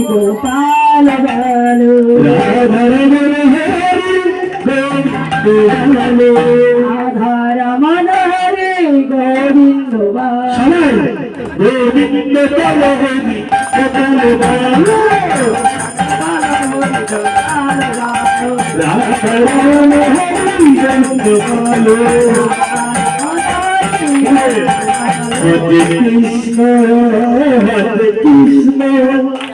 গোপাল বলো আধার গোবিন্দ গোবিন্দ চল হরি গোবিন্দ বলো Krishna Krishna Krishna, Hare Krishna,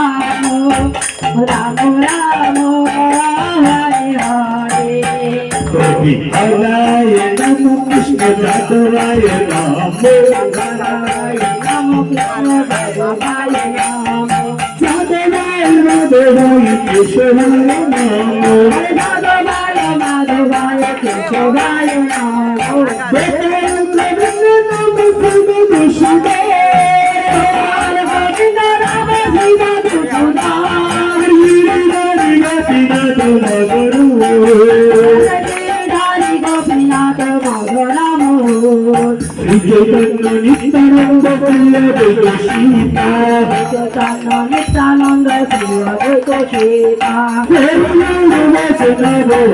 Rama Rama, Hare Hare. কবি হরায় নম Krishna যাদবায় Ram Namo Krishna Bhagavaya Namo যাদবায় মাধবায় কেশবায় নাম Madhavaya শ্রীচৈতন্য নিত্যানন্দ পল্লব Sita Chaitanya Nityananda Sri Advaita Sita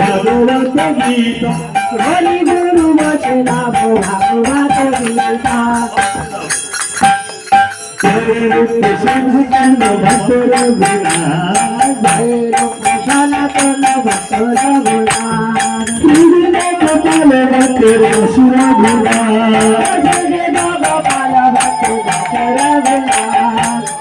ভাগবত Gita Hari Guru Vachana Bhagavata Gita সিংহচন্দ্র ভক্তর গুণা Jai Sanatana Bhakta Raghunath Gopal ভক্তের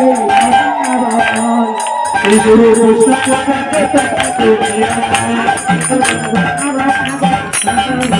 আমাদের কি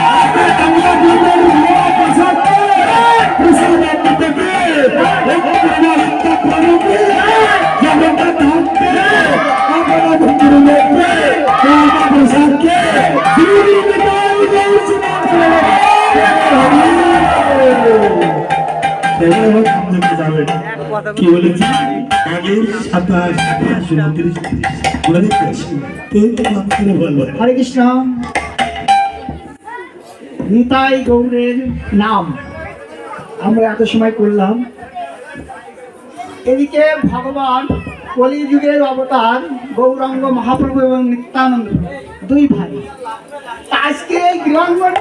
হরে কৃষ্ণ। নিতাই গৌরের নাম আমরা এত সময় করলাম। এদিকে ভগবান কলিযুগের অবতার গৌরাঙ্গ মহাপ্রভু এবং নিত্যানন্দ, দুই ভাই। আজকে গৃহাঙ্গন